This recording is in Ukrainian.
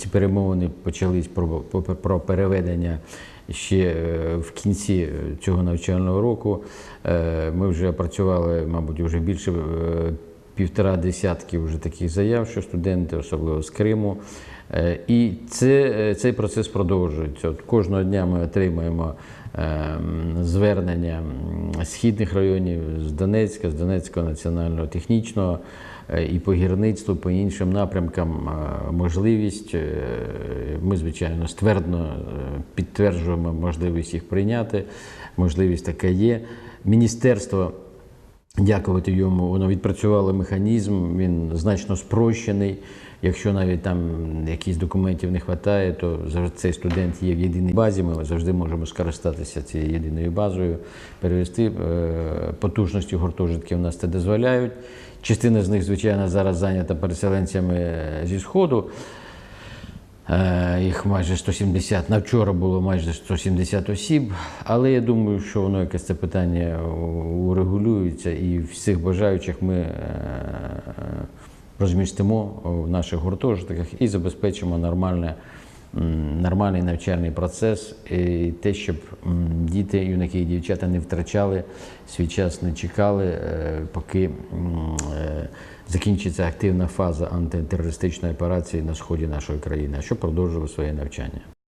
Ці перемовини почались про, про, переведення ще е, в кінці е, цього навчального року. Е, Ми вже працювали, мабуть, вже більше півтора десятки вже таких заяв, що студенти, особливо з Криму. Е, І це, е, цей процес продовжується. От кожного дня ми отримуємо ем, звернення східних районів з Донецька, з Донецького національного технічного е, і по гірництву, по іншим напрямкам можливість. Ми, звичайно, ствердно підтверджуємо можливість їх прийняти. Можливість така є. Міністерство Дякувати йому, воно відпрацювало механізм, він значно спрощений. Якщо навіть там якісь документів не вистачає, то цей студент є в єдиній базі. Ми завжди можемо скористатися цією єдиною базою, перевести Е, потужності гуртожитків нас це дозволяють. Частина з них, звичайно, зараз зайнята переселенцями е, зі Сходу. Е, Їх майже 170, на вчора було майже 170 осіб, але я думаю, що воно якесь це питання урегулюється і всіх бажаючих ми е, розмістимо в наших гуртожитках і забезпечимо нормальне, нормальний навчальний процес, і те, щоб діти, юнаки і дівчата не втрачали свій час, не чекали, е, поки е, закінчиться активна фаза антитерористичної операції на сході нашої країни, а щоб продовжили своє навчання.